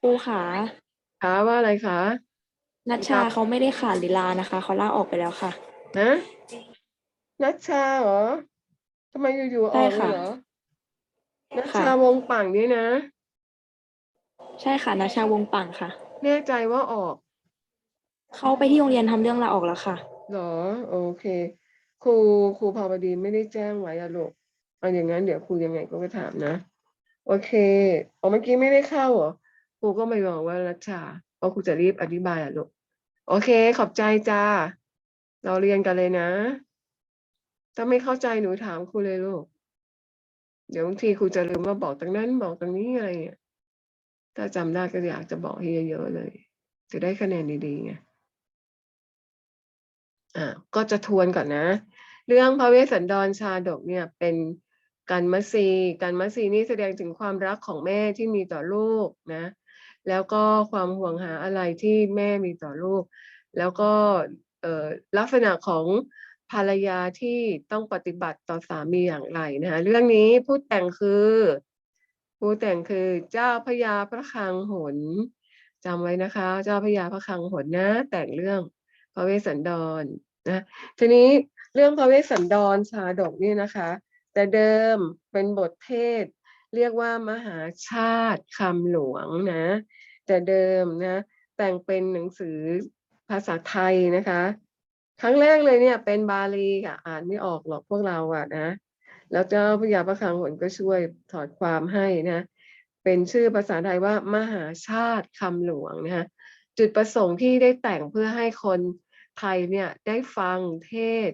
ครูขาคะว่าอะไรคะนัชชาเขาไม่ได้ขาดลีลานะคะเขาลาออกไปแล้วค่ะ ฮะนัชชาเหรอทำไมอยู่ๆอใช่อกเลค่ะยเหรอนัชค่ะชาวงปังนี่นะ ใช่ค่ะนัชชาวงปังค่ะ แน่ใจว่าออก เขาไปที่โรงเรียนทำเรื่องลาออกแล้วค่ะเหรอ โอเค ครูครูภาวดีไม่ได้แจ้งไว้อะลูกเอาอย่างนั้นเดี๋ยวครูยังไงก็ไปถามนะ โอเคอ๋อเมื่อกี้ไม่ได้เข้าเหรอครูก็ไม่บอกว่ารัชชาเพราะครูจะรีบอธิบายอะลูกโอเค ขอบใจจ้า เราเรียนกันเลยนะ ถ้าไม่เข้าใจหนูถามครูเลยลูก เดี๋ยวบางทีครูจะลืมว่าบอกตรงนั้นบอกตรงนี้อะไรเงี้ยถ้าจำได้ก็อยากจะบอกให้เยอะๆเลย จะได้คะแนนดีๆไงอ่าก็จะทวนก่อนนะ เรื่องพระเวสสันดรชาดกเนี่ยเป็น กันมสีกันมสีนี่แสดงถึงความรักของแม่ที่มีต่อลูกนะ แล้วก็ความห่วงหาอะไรที่แม่มีต่อลูก แล้วก็ลักษณะของภรรยาที่ต้องปฏิบัติต่อสามีอย่างไรนะคะเรื่องนี้ผู้แต่งคือ ผู้แต่งคือเจ้าพระยาพระคลังหนจำไว้นะคะ เจ้าพระยาพระคลังหนนะ แต่งเรื่องพระเวสสันดรนะทีนี้เรื่องพระเวสสันดรชาดกนี่นะคะ แต่เดิมเป็นบทเทศ เรียกว่ามหาชาติคำหลวงนะ แต่เดิมนะแต่งเป็นหนังสือภาษาไทยนะคะ ครั้งแรกเลยเนี่ยเป็นบาลีค่ะอ่านไม่ออกหรอกพวกเราอะนะ แล้วเจ้าพระยาพระคังหนก็ช่วยถอดความให้นะ เป็นชื่อภาษาไทยว่ามหาชาติคำหลวงนะคะจุดประสงค์ที่ได้แต่งเพื่อให้คนไทยเนี่ยได้ฟังเทศ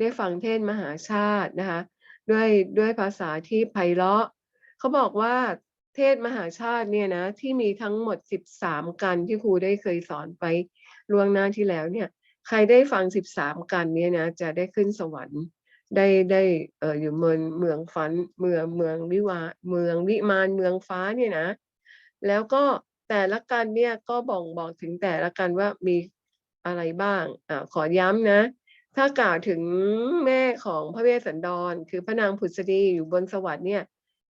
ได้ฟังเทศมหาชาตินะคะ ด้วยด้วยภาษาที่ไพเราะเขาบอกว่าเทศมหาชาติเนี่ยนะที่มีทั้งหมด 13 กันที่ครูได้เคยสอนไปล่วงหน้าที่แล้วเนี่ย ใครได้ฟัง 13 กันเนี่ยนะจะได้ขึ้นสวรรค์ได้ได้เอออยู่เมืองเมืองฝันเมืองเมืองวิวาเมืองวิมานเมืองฟ้าเนี่ยนะ แล้วก็แต่ละกันเนี่ยก็บ่งบอกถึงแต่ละกันว่ามีอะไรบ้างอ่าขอย้ำนะ ถ้ากล่าวถึงแม่ของพระเวสสันดร คือพระนางผุษดีอยู่บนสวรรค์เนี่ย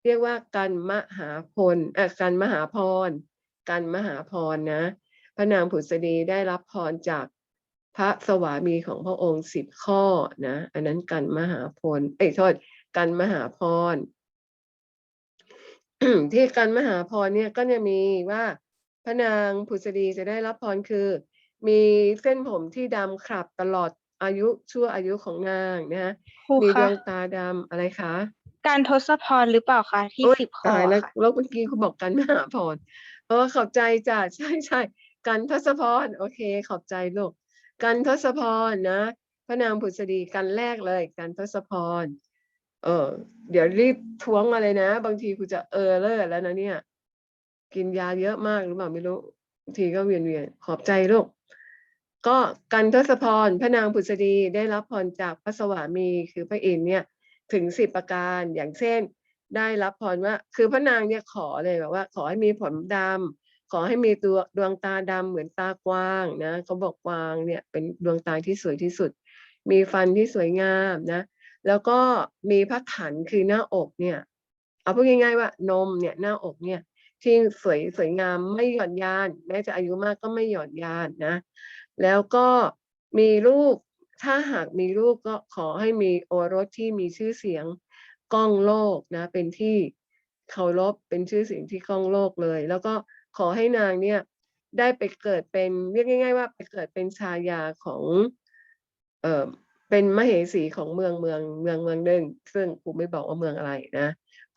เรียกว่ากันมหาพลเอ่อกันมหาพรกันมหาพรนะ พระนางผุษดีได้รับพรจากพระสวามีของพระองค์สิบข้อนะ อันนั้นกันมหาพลเอ้ยโทษกันมหาพรที่กันมหาพรเนี่ยก็จะมีว่าพระนางผุษดีจะได้รับพรคือ มีเส้นผมที่ดำขรับตลอด อายุชั่วอายุของนางนะฮะครูมีดคะวงตาดำอะไรคะการทศพรหรือเปล่าคะที่โอ๊ยสิบข้อตายแล้วค่ะแล้วเมื่อกี้คุณบอกกันมหาพรเออขอบใจจ้ะใช่ใช่กันทศพรโอเค ขอบใจลูกกันทศพรนะพระนางผุษดีกันแรกเลยกันทศพร เออ เดี๋ยวรีบท้วงมาเลยนะ บางทีกูจะเออเลอแล้วนะเนี่ย กินยาเยอะมากหรือเปล่าไม่รู้บางทีก็เวียนเวียนๆขอบใจลูก ก็กันทศพรพระนางผุษดีได้รับพรจากพระสวามีคือพระอินเนี่ยถึงสิบประการอย่างเช่น ได้รับพรว่าคือพระนางเนี่ยขอเลยแบบว่า ขอให้มีผมดำขอให้มีตัวดวงตาดำเหมือนตากวางนะเขาบอกกวางเนี่ยเป็นดวงตาที่สวยที่สุด มีฟันที่สวยงามนะ แล้วก็มีพระถันคือหน้าอกเนี่ย เอาพูดง่ายๆว่านมเนี่ยหน้าอกเนี่ยที่สวยสวยงามไม่หย่อนยาน แม้จะอายุมากก็ไม่หย่อนยานนะ แล้วก็มีลูก ถ้าหากมีลูกก็ขอให้มีโอรสที่มีชื่อเสียงก้องโลกนะ เป็นที่เคารพเป็นชื่อเสียงที่ก้องโลกเลย แล้วก็ขอให้นางเนี่ยได้ไปเกิดเป็นเรียกง่าย ๆ ว่าไปเกิดเป็นชายาของเอ่อเป็นมเหสีของเมืองเมืองเมืองเมืองหนึ่งซึ่งกูไม่บอกว่าเมืองอะไรนะ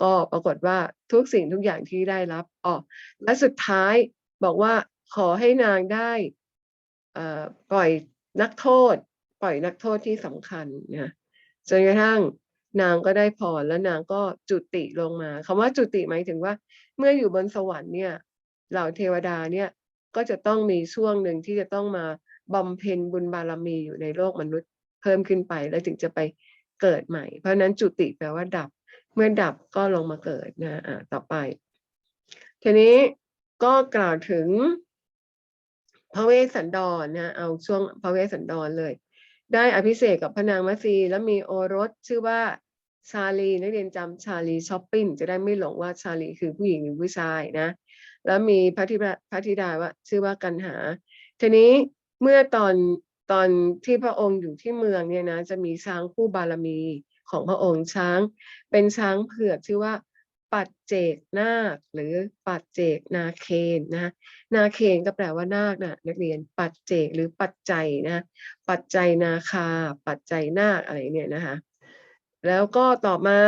ก็ปรากฏว่าทุกสิ่งทุกอย่างที่ได้รับอ๋อและสุดท้ายบอกว่าขอให้นางได้ ปล่อยนักโทษ ปล่อยนักโทษที่สำคัญนะจนกระทั่งนางก็ได้พรแล้วนางก็จุติลงมาคำว่าจุติหมายถึงว่า เมื่ออยู่บนสวรรค์เนี่ยเหล่าเทวดาเนี่ยก็จะต้องมีช่วงหนึ่งที่จะต้องมาบำเพ็ญบุญบารมีอยู่ในโลกมนุษย์เพิ่มขึ้นไป แล้วถึงจะไปเกิดใหม่ เพราะฉะนั้นจุติแปลว่าดับ เมื่อดับก็ลงมาเกิดนะอ่าต่อไป ทีนี้ก็กล่าวถึง พระเวสสันดรนะเอาช่วงพระเวสสันดรเลย ได้อภิเษกกับพระนางมัสีแล้วมีโอรสชื่อว่าชาลีนักเรียนจำชาลีช้อปปิ้งจะได้ไม่หลงว่าชาลีคือผู้หญิงหรือผู้ชายนะ แล้วมีพระธิดาพระธิดาว่าชื่อว่ากันหา ทีนี้เมื่อตอนตอนที่พระองค์อยู่ที่เมืองเนี่ยนะจะมีช้างคู่บารมีของพระองค์ช้าง เป็นช้างเผือกชื่อว่า ปัจเจกนาคหรือปัจเจกนาเคนนะนาเคนก็แปลว่านาคนะนักเรียนปัจเจกหรือปัจจัยนะปัจจัยนาคา ปัจจัยนาคอะไรเนี่ยนะคะแล้วก็ต่อมา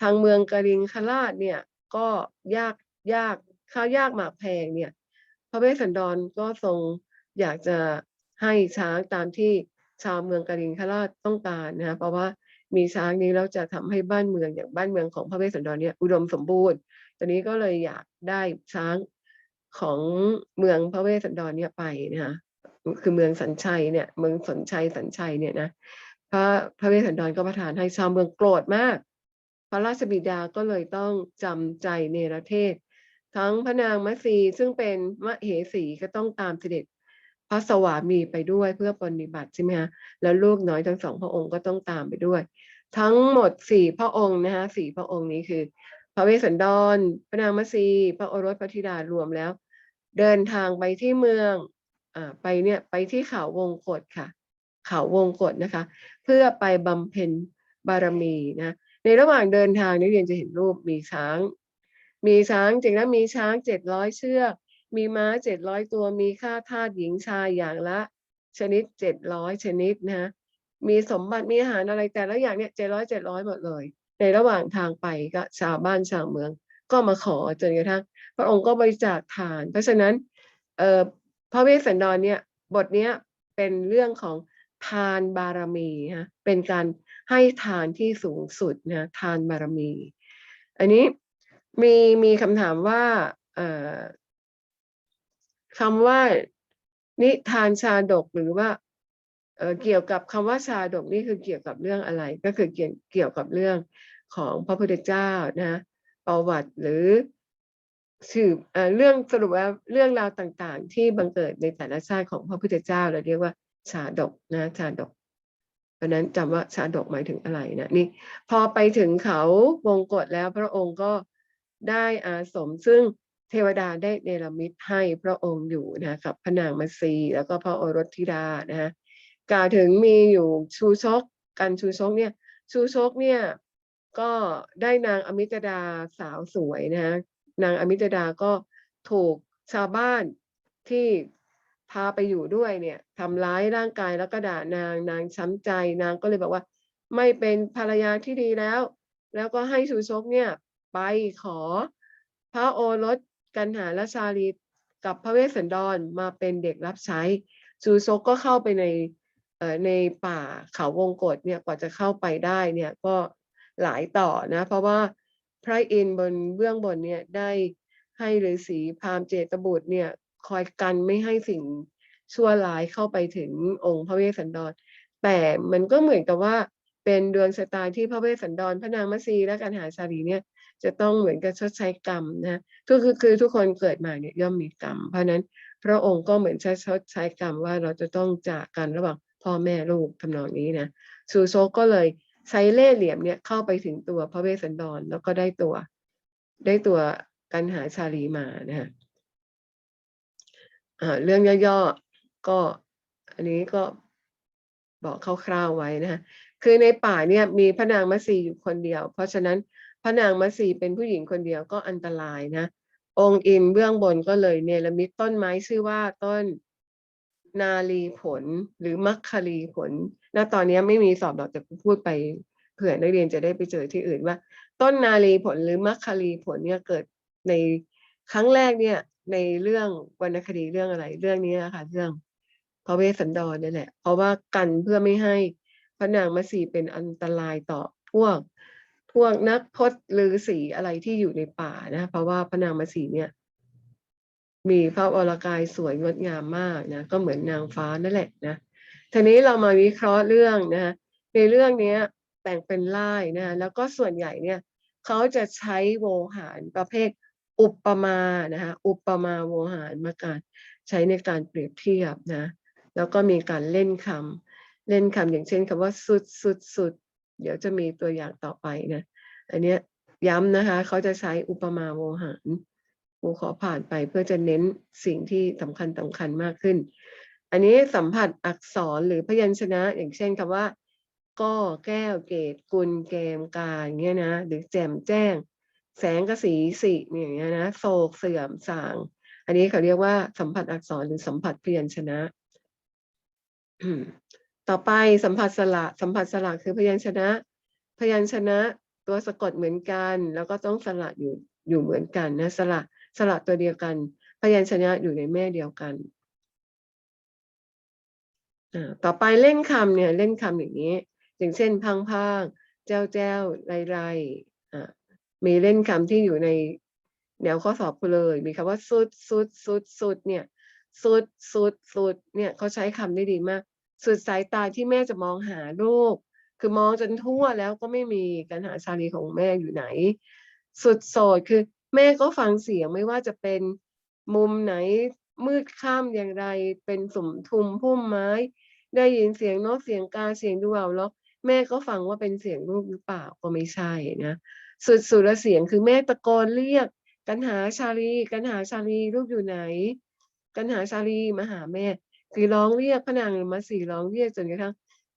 ทางเมืองกริงคราชเนี่ยก็ยากยากข้าวยากหมากแพงเนี่ยพระเวสสันดรก็ทรงอยากจะให้ช้างตามที่ชาวเมืองกริงคราชต้องการนะคะเพราะว่า มีช้างนี้แล้วจะทำให้บ้านเมืองอย่างบ้านเมืองของพระเวสสันดรเนี่ยอุดมสมบูรณ์ตอนนี้ก็เลยอยากได้ช้างของเมืองพระเวสสันดรเนี่ยไปนะคะคือเมืองสัญชัยเนี่ย เมืองสันชัยสัญชัยเนี่ยนะพระพระเวสสันดรก็ประทานให้ชาวเมืองโกรธมาก พระราชบิดาก็เลยต้องจำใจเนรเทศ ทั้งพระนางมัสีซึ่งเป็นมะเหสีก็ต้องตามเสด็จ พระสวามีไปด้วยเพื่อปฏิบัติใช่ไหมฮะแล้วลูกน้อยทั้งสองพระองค์ก็ต้องตามไปด้วย ทั้งหมดสี่พระองค์นะฮะสี่พระองค์นี้คือ พระเวสสันดร พระนางมัสีพระโอรสพระธิดารวมแล้ว เดินทางไปที่เมืองอ่าไปเนี่ยไปที่เขาวงกฏค่ะ เขาวงกฏนะคะ เพื่อไปบำเพ็ญบารมีนะในระหว่างเดินทางนักเรียนจะเห็นรูปมีช้าง มีช้างจริงแล้วมีช้างเจ็ดร้อยเชือก มีม้าเจ็ดร้อยตัวมีข้าทาสหญิงชายอย่างละ ชนิดเจ็ดร้อยชนิดนะมีสมบัติมีอาหารอะไรแต่และอย่างเนี่ยเจ็ดร้อยเจ็ดร้อยหมดเลย ในระหว่างทางไปก็ชาวบ้านชาวเมือง ก็มาขอจนกระทั่งพระองค์ก็บริจาคทาน เพราะฉะนั้นเอ่อพระเวสสันดรเนี่ยบทเนี้ยเป็นเรื่องของทานบารมีฮะเป็นการให้ทานที่สูงสุดนะทานบารมี อันนี้มีมีคำถามว่าเอ่อ คำว่านิทานชาดกหรือว่าเกี่ยวกับคำว่าชาดกนี่คือเกี่ยวกับเรื่องอะไร ก็คือเกี่ยวเกี่ยวกับเรื่องของพระพุทธเจ้านะประวัติหรือสืบเรื่องสรุปว่าเรื่องราวต่างๆ ที่บังเกิดในแต่ละชาติของพระพุทธเจ้าเราเรียกว่าชาดกนะชาดกเพราะนั้นจำว่าชาดกหมายถึงอะไรนะนี่พอไปถึงเขาวงกฏแล้วพระองค์ก็ได้อาสมซึ่ง เทวดาได้เนรมิตให้พระองค์อยู่นะกับพระนางมัสีแล้วก็พระโอรสธิดานะฮะกล่าวถึงมีอยู่ชูชกกันชูชกเนี่ยชูชกเนี่ยก็ได้นางอมิตดาสาวสวยนะฮะนางอมิตดาก็ถูกชาวบ้านที่พาไปอยู่ด้วยเนี่ยทำร้ายร่างกายแล้วก็ด่านางนางช้ำใจนางก็เลยบอกว่า ไม่เป็นภรรยาที่ดีแล้ว แล้วก็ให้ชูชกเนี่ยไปขอพระโอรส กันหาและชาลีกับพระเวสสันดรมาเป็นเด็กรับใช้ชูชกก็เข้าไปในในป่าเขาวงกฏเนี่ยกว่าจะเข้าไปได้เนี่ยก็หลายต่อนะ เพราะว่าพระอินบนเบื้องบนเนี่ยได้ให้ฤาษีพราหมณ์เจตบุตรเนี่ยคอยกันไม่ให้สิ่งชั่วร้ายเข้าไปถึงองค์พระเวสสันดร แต่มันก็เหมือนกับว่าเป็นดวงชะตาที่พระเวสสันดรพระนางมัสีและกันหาชาลีเนี่ย จะต้องเหมือนกับชดใช้กรรมนะก็คือคือทุกคนเกิดมาเนี่ยย่อมมีกรรม เพราะนั้นพระองค์ก็เหมือนจะชดใช้กรรมว่าเราจะต้องจากกันระหว่างพ่อแม่ลูกทำนองนี้นะซูโซก็เลยใช้เล่ห์เหลี่ยมเนี่ยเข้าไปถึงตัวพระเวสสันดรแล้วก็ได้ตัว ได้ตัวกันหาชาลีมานะฮะเรื่องย่อๆก็อันนี้ก็บอกคร่าวๆไว้นะฮะคือในป่าเนี่ยมีพระนางมัสีอยู่คนเดียว เพราะฉะนั้น พระนางมัสีเป็นผู้หญิงคนเดียวก็อันตรายนะ องค์อินเบื้องบนก็เลยเนรมิตต้นไม้ชื่อว่าต้นนาลีผลหรือมัคคลีผลณตอนนี้ไม่มีสอบหรอกแต่พูดไปเผื่อนักเรียนจะได้ไปเจอที่อื่นว่า ต้นนาลีผลหรือมัคคลีผลเนี่ยเกิดในครั้งแรกเนี่ย ในเรื่องวรรณคดีเรื่องอะไร เรื่องนี้นะคะเรื่องพระเวสสันดรนี่แหละเพราะว่ากันเพื่อไม่ให้พระนางมัสีเป็นอันตรายต่อพวก พวกนักพจน์ฤาษีอะไรที่อยู่ในป่านะเพราะว่าพระนางมัสีเนี่ย มีพระวรกายสวยงดงามมากนะก็เหมือนนางฟ้านั่นแหละนะทีนี้เรามาวิเคราะห์เรื่องนะในเรื่องนี้แต่งเป็นไล่นะแล้วก็ส่วนใหญ่เนี่ยเขาจะใช้โวหารประเภทอุปมานะคะอุปมาโวหารมาการใช้ในการเปรียบเทียบนะ แล้วก็มีการเล่นคำเล่นคำอย่างเช่นคำว่าสุดสุดสุด เดี๋ยวจะมีตัวอย่างต่อไปนะอันเนี้ยย้ำนะคะ เขาจะใช้อุปมาโวหารครูขอผ่านไปเพื่อจะเน้นสิ่งที่สำคัญสำคัญมากขึ้น อันนี้สัมผัสอักษรหรือพยัญชนะ อย่างเช่นคำว่าก็แก้วเกตกุลเกมการเงี้ยนะหรือแจ่มแจ้ง แสงกระสีสีเนี่ยอย่างเงี้ยนะโศกเสื่อมสาง อันนี้เขาเรียกว่าสัมผัสอักษรหรือสัมผัสพยัญชนะ ต่อไปสัมผัสสระสัมผัสสระคือพยัญชนะ พยัญชนะตัวสะกดเหมือนกัน แล้วก็ต้องสระอยู่อยู่เหมือนกันนะสระสระตัวเดียวกัน พยัญชนะอยู่ในแม่เดียวกันต่อไปเล่นคำเนี่ยเล่นคำอย่างนี้ อย่างเช่นพังพางเจ้าแจ้วไรไรมีเล่นคำที่อยู่ในแนวข้อสอบเลย มีคำว่าสุดสุดสุดสุดเนี่ยสุดสุดสุดเนี่ยเขาใช้คำได้ดีมาก สุดสายตาที่แม่จะมองหาลูก คือมองจนทั่วแล้วก็ไม่มีการหาชาลีของแม่อยู่ไหน สุดโสดคือแม่ก็ฟังเสียงไม่ว่าจะเป็นมุมไหนมืดค่ำอย่างไร เป็นสมทุมพุ่มไม้ ได้ยินเสียงนกเสียงกาเสียงดูเอาแล้วแม่ก็ฟังว่าเป็นเสียงลูกหรือเปล่าก็ไม่ใช่นะสุดสุดเสียงคือแม่ตะโกนเรียก กันหาชาลี กันหาชาลีลูกอยู่ไหน กันหาชาลีมาหาแม่ คือร้องเรียกพระนางมาสีร้องเรียกจนกระทั่ง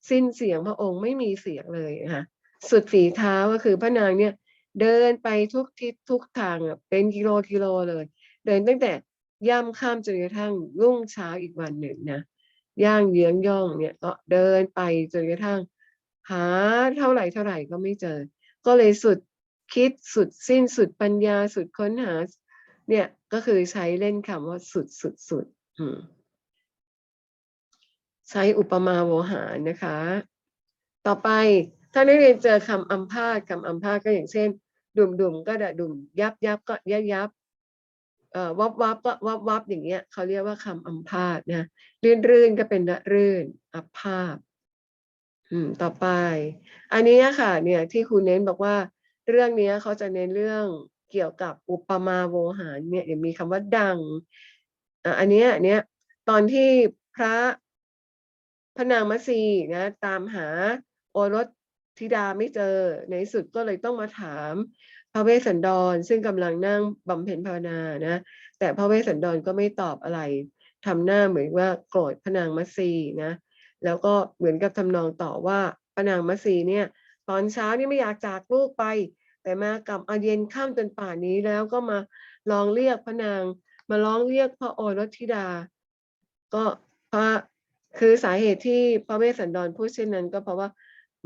สิ้นเสียงพระองค์ไม่มีเสียงเลยนะคะสุดฝีเท้าก็คือพระนางเนี่ยเดินไปทุกทิศทุกทางเป็นกิโลกิโลเลย เดินตั้งแต่ย่ำข้ามจนกระทั่งรุ่งเช้าอีกวันหนึ่งนะย่างเยื้องย่องเนี่ยก็เดินไปจนกระทั่ง หาเท่าไหร่เท่าไหร่ก็ไม่เจอ ก็เลยสุดคิดสุดสิ้นสุดปัญญาสุดค้นหา เนี่ยก็คือใช้เล่นคำว่าสุดสุดสุดอืม ใช้อุปมาโวหารนะคะ ต่อไปถ้านักเรียนเจอคำอัมพาตคำอัมพาตก็อย่างเช่น ดุมดุมก็ดะดุมยับยับก็ยับยับเอ่อวับวับก็วับวับอย่างเงี้ยเขาเรียกว่าคำอัมพาตนะรื่นรื่นก็เป็นระรื่นอัพภาพอืมต่อไป อันนี้ค่ะ เนี่ยที่ครูเน้นบอกว่า เรื่องเนี้ยเขาจะเน้นเรื่องเกี่ยวกับอุปมาโวหารเนี่ยเดี๋ยวมีคำว่าดังอันนี้อันเนี้ยตอนที่พระ พระนางมัสีนะตามหาโอรสธิดาไม่เจอ ในสุดก็เลยต้องมาถามพระเวสสันดร ซึ่งกำลังนั่งบำเพ็ญภาวนานะแต่พระเวสสันดรก็ไม่ตอบอะไรทำหน้าเหมือนว่าโกรธพระนางมัสีนะแล้วก็เหมือนกับทำนองต่อว่าพระนางมัสีเนี่ยตอนเช้านี่ไม่อยากจากลูกไป แต่มากับเอาเย็นข้ามจนป่านนี้แล้วก็มาลองเรียกพระนาง มาร้องเรียกพระโอรสธิดา ก็พระ คือสาเหตุที่พระเวสสันดรพูดเช่นนั้น ก็เพราะว่า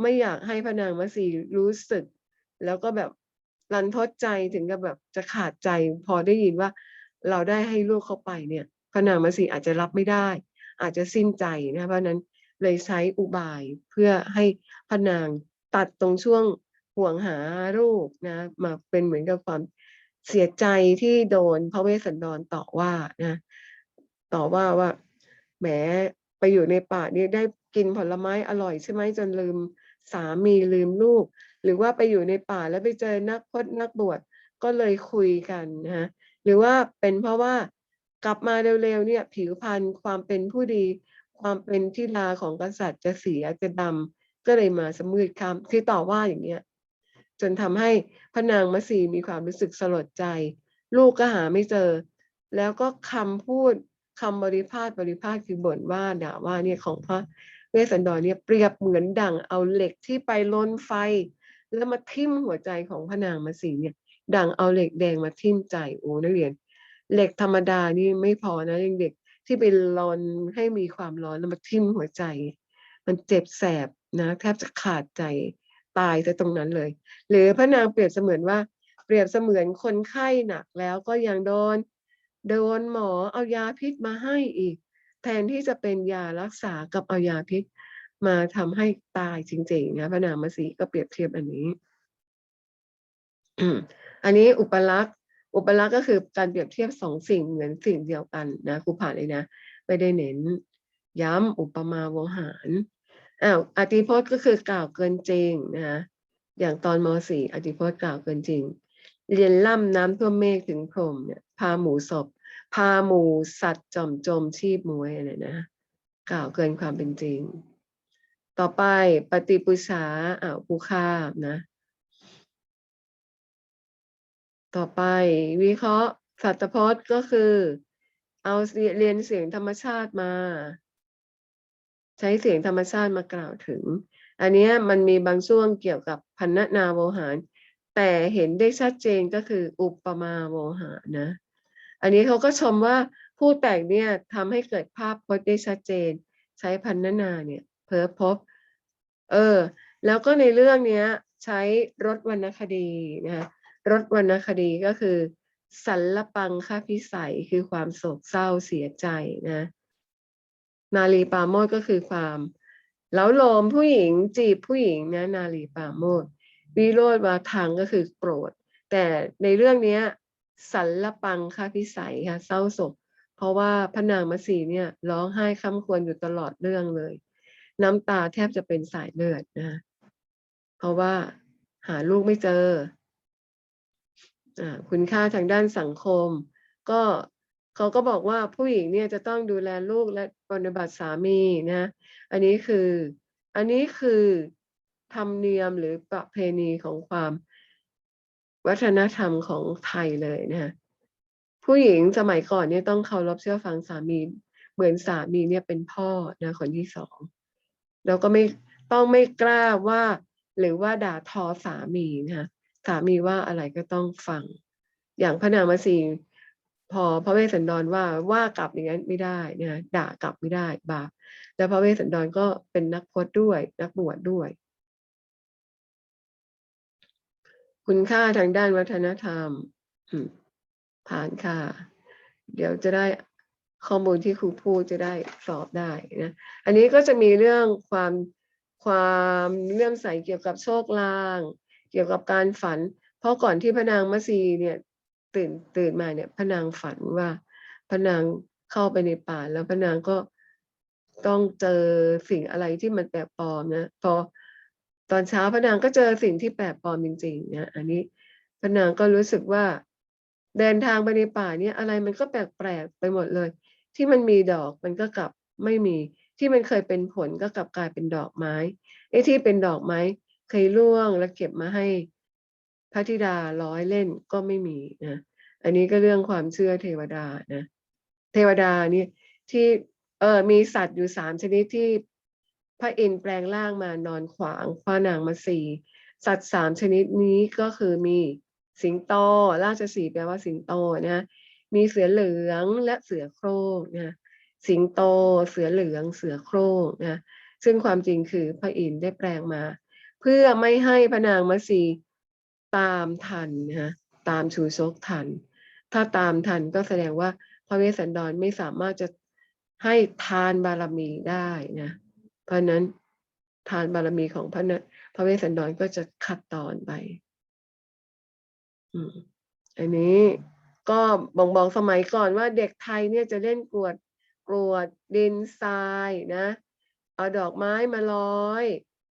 ไม่อยากให้พระนางมัสีรู้สึก แล้วก็แบบรันทดใจถึงกับแบบจะขาดใจ พอได้ยินว่าเราได้ให้ลูกเข้าไปเนี่ย พระนางมัสีอาจจะรับไม่ได้ อาจจะสิ้นใจนะเพราะฉะนั้นเลยใช้อุบายเพื่อให้พระนางตัดตรงช่วงห่วงหาลูกนะมาเป็นเหมือนกับความเสียใจที่โดนพระเวสสันดรต่อว่านะ ต่อว่าว่าแหม ไปอยู่ในป่านี่ได้กินผลไม้อร่อยใช่ไหมจนลืมสามีลืมลูก หรือว่าไปอยู่ในป่าแล้วไปเจอนักพจนักบวชก็เลยคุยกันนะหรือว่าเป็นเพราะว่ากลับมาเร็วๆเนี่ยผิวพรรณความเป็นผู้ดี ความเป็นทิดาของกษัตริย์จะเสียจะดำก็เลยมาสมืดคำคือต่อว่าอย่างเงี้ยจนทำให้พระนางมัสีมีความรู้สึกสลดใจ ลูกก็หาไม่เจอ แล้วก็คำพูด คำบริพาทบริพาทคือบ่นว่าด่าว่าเนี่ยของพระเวสสันดรเนี่ยเปรียบเหมือนดั่งเอาเหล็กที่ไปลนไฟ แล้วมาทิ่มหัวใจของพระนางมัสีเนี่ย ดั่งเอาเหล็กแดงมาทิ่มใจโอ้นักเรียน เหล็กธรรมดานี่ไม่พอนะยังเด็กที่ไปลนให้มีความร้อนแล้วมาทิ่มหัวใจ มันเจ็บแสบนะแทบจะขาดใจตายแต่ตรงนั้นเลย หรือพระนางเปรียบเสมือนว่า เปรียบเสมือนคนไข้หนักแล้วก็ยังโดน โดนหมอเอายาพิษมาให้อีก แทนที่จะเป็นยารักษากับเอายาพิษ มาทำให้ตายจริงๆนะพระนามสีก็เปรียบเทียบอันนี้อันนี้อุปลักษณ์อุปลักษณ์ก็คือการเปรียบเทียบสองสิ่งเหมือนสิ่งเดียวกันนะครูผ่านเลยนะไม่ได้เน้น ย้ำอุปมาโวหารอ้าวอธิพจน์ก็คือกล่าวเกินจริงนะอย่างตอนมสีอธิพจน์กล่าวเกินจริง เรียนล่ำน้ำท่วมเมฆถึงพรมเนี่ยพาหมูศพ พาหมูสัตว์จอมจมชีพมวยอะไรนะกล่าวเกินความเป็นจริง ต่อไปปฏิปุชาอ่าวผู้ฆ่านะ ต่อไปวิเคราะห์สัตพจน์ก็คือ เอาเรียนเสียงธรรมชาติมา ใช้เสียงธรรมชาติมากล่าวถึง อันนี้มันมีบางช่วงเกี่ยวกับพันนาโวหาร แต่เห็นได้ชัดเจนก็คืออุปมาโวหารนะ อันนี้เขาก็ชมว่าผู้แต่งเนี่ยทำให้เกิดภาพพจน์ได้ชัดเจน ใช้พันนาเนี่ยเพ้อพบ เออ แล้วก็ในเรื่องเนี้ย ใช้รถวรรณคดีนะคะรถวรรณคดีก็คือสัลลปังค่าพิสัยคือความโศกเศร้าเสียใจนะนาลีปาโมดก็คือความเล้าโลมผู้หญิงจีบผู้หญิงนะนาลีปาโมดวิโรธวาทังก็คือโกรธ แต่ในเรื่องเนี้ สัลลปังค่าพิสัยค่ะเศร้าโศก เพราะว่าพระนางมัสีเนี่ยร้องไห้ค้ำควรอยู่ตลอดเรื่องเลย น้ำตาแทบจะเป็นสายเลือดนะเพราะว่าหาลูกไม่เจออคุณค่าทางด้านสังคม ก็เขาก็บอกว่าผู้หญิงเนี่ยจะต้องดูแลลูกและปฏิบัติสามีนะ อันนี้คือ อันนี้คือธรรมเนียมหรือประเพณีของความ วัฒนธรรมของไทยเลยนะผู้หญิงสมัยก่อนเนี่ยต้องเคารพเชื่อฟังสามี เหมือนสามีเนี่ยเป็นพ่อนะคนที่สองแล้วก็ไม่ต้องไม่กล้าว่า หรือว่าด่าทอสามีนะคะสามีว่าอะไรก็ต้องฟัง อย่างพระนางมสีพอพระเวสสันดรว่าว่ากลับอย่างนั้นไม่ได้นะด่ากลับไม่ได้บาปแล้วพระเวสสันดรก็เป็นนักพจน์ด้วย นักบวชดด้วย คุณค่าทางด้านวัฒนธรรมผ่านค่ะ เดี๋ยวจะได้ข้อมูลที่ครูพูดจะได้สอบได้นะ อันนี้ก็จะมีเรื่องความความเรื่องใสเกี่ยวกับโชคลาง เกี่ยวกับการฝัน เพราะก่อนที่พนางมัสีเนี่ยตื่นตื่นมาเนี่ยพนางฝันว่าพนางเข้าไปในป่าแล้วพนางก็ต้องเจอสิ่งอะไรที่มันแปลกปลอมนะพอ ตอนเช้าพระนางก็เจอสิ่งที่แปลกปลอมจริงๆนะอันนี้พระนางก็รู้สึกว่า เดินทางไปในป่าเนี่ยอะไรมันก็แปลกๆไปหมดเลย ที่มันมีดอกมันก็กลับไม่มีที่มันเคยเป็นผลก็กลับกลายเป็นดอกไม้ไอ้ที่เป็นดอกไม้เคยร่วงแล้วเก็บมาให้พระธิดาร้อยเล่นก็ไม่มีนะอันนี้ก็เรื่องความเชื่อเทวดานะ เทวดานี่ที่เออมีสัตว์อยู่สามชนิดที่ พระอินทร์แปลงร่างมานอนขวางพระนางมาสีสัตว์สามชนิดนี้ก็คือมีสิงโตราชสีแปลว่าสิงโตนะมีเสือเหลืองและเสือโคร่งนะสิงโต เสือเหลือง เสือโคร่งนะซึ่งความจริงคือพระอินทร์ได้แปลงมา เพื่อไม่ให้พระนางมัสีตามทันนะตามชูชกทัน ถ้าตามทันก็แสดงว่าพระเวสสันดรไม่สามารถจะให้ทานบารมีได้นะ เพราะนั้นทานบารมีของพระนะพระเวสสันดรก็จะขัดตอนไปอันนี้ก็บ่งบอกสมัยก่อนว่าเด็กไทยเนี่ยจะเล่นกรวดกรวดดินทรายนะ เอาดอกไม้มาร้อย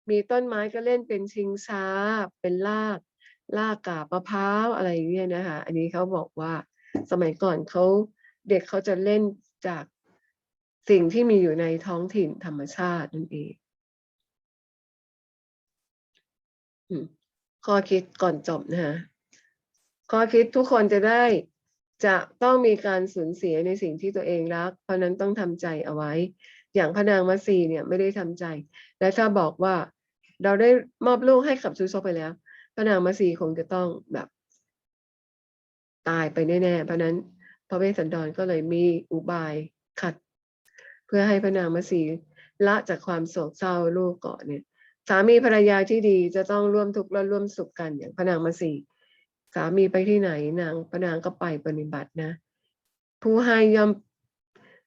มีต้นไม้ก็เล่นเป็นชิงช้า เป็นลาก ลากกาบมะพร้าวอะไรอย่างเงี้ยนะคะ อันนี้เขาบอกว่าสมัยก่อนเขาเด็กเขาจะเล่นจาก สิ่งที่มีอยู่ในท้องถิ่นธรรมชาตินั่นเองข้อคิดก่อนจบนะคะข้อคิดทุกคนจะได้จะต้องมีการสูญเสียในสิ่งที่ตัวเองรัก เพราะนั้นต้องทำใจเอาไว้ อย่างพระนางมัสีเนี่ยไม่ได้ทำใจ และถ้าบอกว่าเราได้มอบลูกให้กับซูซกไปแล้วพระนางมัสีคงจะต้องแบบ ตายไปแน่ๆเพราะนั้นพระเวสสันดรก็เลยมีอุบายขัด พื่อให้พระนางมัสีละจากความโศกเศร้าลูกเก่อนเนี่ย สามีภรรยาที่ดีจะต้องร่วมทุกข์และร่วมสุขกันอย่างพระนางมัสีสามีไปที่ไหนนางพระนางก็ไปปฏิบัตินะ ผู้ให้ย่อม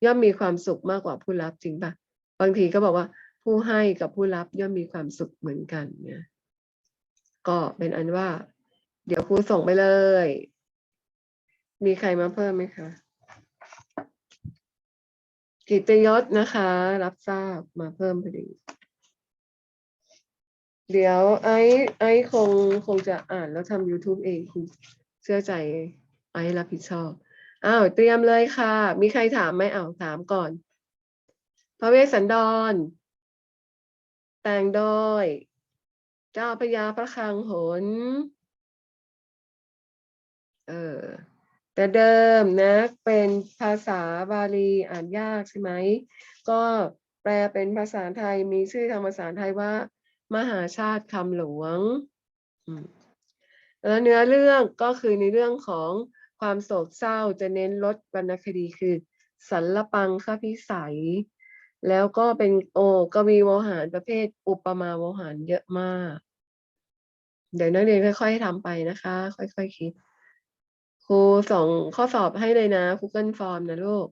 ย่อมมีความสุขมากกว่าผู้รับจริงปะบางทีก็บอกว่าผู้ให้กับผู้รับย่อมมีความสุขเหมือนกันเนี่ยก็เป็นอันว่า เดี๋ยวครูส่งไปเลย มีใครมาเพิ่มไหมคะ กิตยศนะคะ รับทราบมาเพิ่มพอดี เดี๋ยวไอ้ไอ้คงคงจะอ่านแล้วทำ YouTube เองคุณเชื่อใจไอ้รับผิดชอบอ้าวเตรียมเลยค่ะ มีใครถามไหมอ้าวถามก่อน พระเวสสันดร แต่งโดย เจ้าพระยาพระคังหน เออ แต่เดิมนะเป็นภาษาบาลีอ่านยากใช่ไหม ก็แปลเป็นภาษาไทยมีชื่อทางภาษาไทยว่า มหาชาติคำหลวงแล้วเนื้อเรื่องก็คือในเรื่องของความโศกเศร้าจะเน้นลดวรรณคดีคือสัลปังคพิสัย แล้วก็เป็นโอกวีโวหารประเภทอุปมาโวหารเยอะมาก เดี๋ยวนักเรียนค่อย ๆทำไปนะคะ ค่อยๆคิด ครูส่งข้อสอบให้เลยนะ Google Form นะลูก